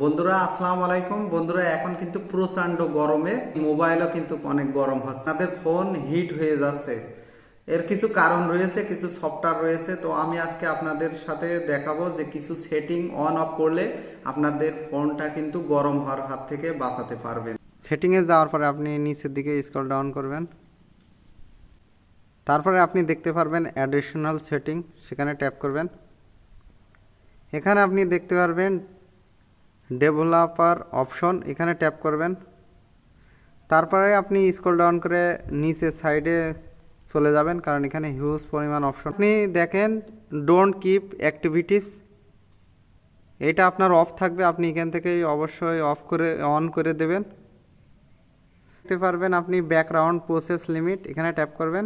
বন্ধুরা, আসসালাম আলাইকুম। বন্ধুরা, এখন কিন্তু প্রচণ্ড গরমে। মোবাইলও কিন্তু অনেক গরম হচ্ছে। আপনাদের ফোন হিট হয়ে যাচ্ছে। এর কিছু কারণ রয়েছে, কিছু সফটওয়্যার রয়েছে। তো আমি আজকে আপনাদের সাথে দেখাবো যে কিছু সেটিং অন অফ করলে আপনাদের ফোনটা কিন্তু গরম হওয়ার হাত থেকে বাঁচাতে পারবেন। সেটিংয়ে যাওয়ার পরে আপনি নিচের দিকে স্ক্রল ডাউন করবেন। তারপরে আপনি দেখতে পারবেন অ্যাডিশনাল সেটিং সেখানে ট্যাপ করবেন। এখানে আপনি দেখতে পারবেন ডেভেলপার অপশন, এখানে ট্যাপ করবেন। তারপরে আপনি স্ক্রল ডাউন করে নিচে সাইডে চলে যাবেন, কারণ এখানে হিউজ পরিমাণ অপশন। আপনি দেখেন ডোন্ট কিপ অ্যাক্টিভিটিস এটা আপনার অফ থাকবে, আপনি এখান থেকেই অবশ্যই অফ করে অন করে দেবেন। দেখতে পারবেন আপনি ব্যাকগ্রাউন্ড প্রসেস লিমিট এখানে ট্যাপ করবেন।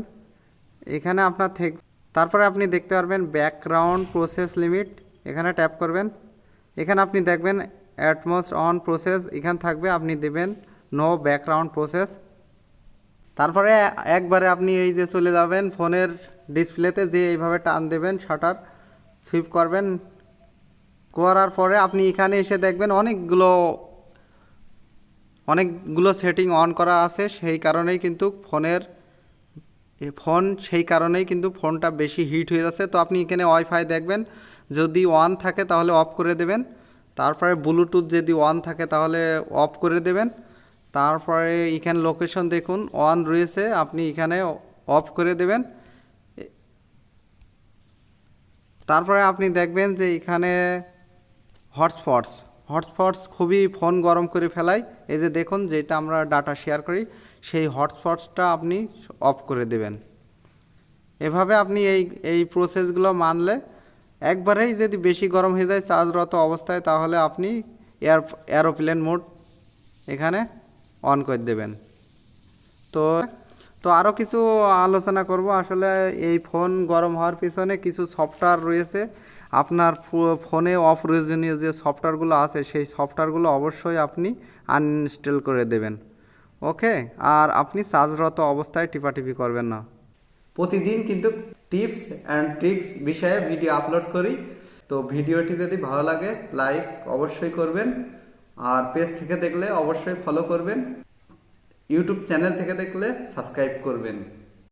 এখানে আপনার থেক, তারপরে আপনি দেখতে পারবেন ব্যাকগ্রাউন্ড প্রসেস লিমিট এখানে ট্যাপ করবেন। এখানে আপনি দেখবেন অ্যাটমোস্ট অন প্রসেস, এখানে থাকবে আপনি দেবেন নো ব্যাকগ্রাউন্ড প্রসেস তারপরে একবারে আপনি এই যে চলে যাবেন, ফোনের ডিসপ্লেতে যে এইভাবে টান দেবেন শাটার সুইপ করবেন। করার পরে আপনি এখানে এসে দেখবেন অনেকগুলো অনেকগুলো সেটিং অন করা আছে, সেই কারণেই কিন্তু ফোনের ফোন, সেই কারণেই কিন্তু ফোনটা বেশি হিট হয়ে যাচ্ছে। তো আপনি এখানে ওয়াইফাই দেখবেন, যদি অন থাকে তাহলে অফ করে দেবেন। তারপরে ব্লুটুথ যদি অন থাকে তাহলে অফ করে দেবেন। তারপরে এখানে লোকেশন দেখুন অন রয়েছে, আপনি এখানে অফ করে দেবেন। তারপরে আপনি দেখবেন যে এখানে হটস্পটস হটস্পটস খুবই ফোন গরম করে ফেলায় এই যে দেখুন, যেটা আমরা ডাটা শেয়ার করি, সেই হটস্পটসটা আপনি অফ করে দেবেন। এভাবে আপনি এই এই প্রসেসগুলো মানলে একবারেই যদি বেশি গরম হয়ে যায় চার্জরত অবস্থায়, তাহলে আপনি এয়ার এরোপ্লেন মোড এখানে অন করে দেবেন। তো তো আরও কিছু আলোচনা করব। আসলে এই ফোন গরম হওয়ার পিছনে কিছু সফটওয়্যার রয়েছে। আপনার ফোনে অপ্রয়োজনীয় যে সফটওয়্যারগুলো আছে, সেই সফটওয়্যারগুলো অবশ্যই আপনি আনইনস্টল করে দেবেন। ওকে? আর আপনি চার্জরত অবস্থায় টিপাটিপি করবেন না। প্রতিদিন কিন্তু টিপস অ্যান্ড ট্রিক্স বিষয়ে ভিডিও আপলোড করি। তো ভিডিওটি যদি ভালো লাগে লাইক অবশ্যই করবেন। আর পেজ থেকে দেখলে অবশ্যই ফলো করবেন। ইউটিউব চ্যানেল থেকে দেখলে সাবস্ক্রাইব করবেন।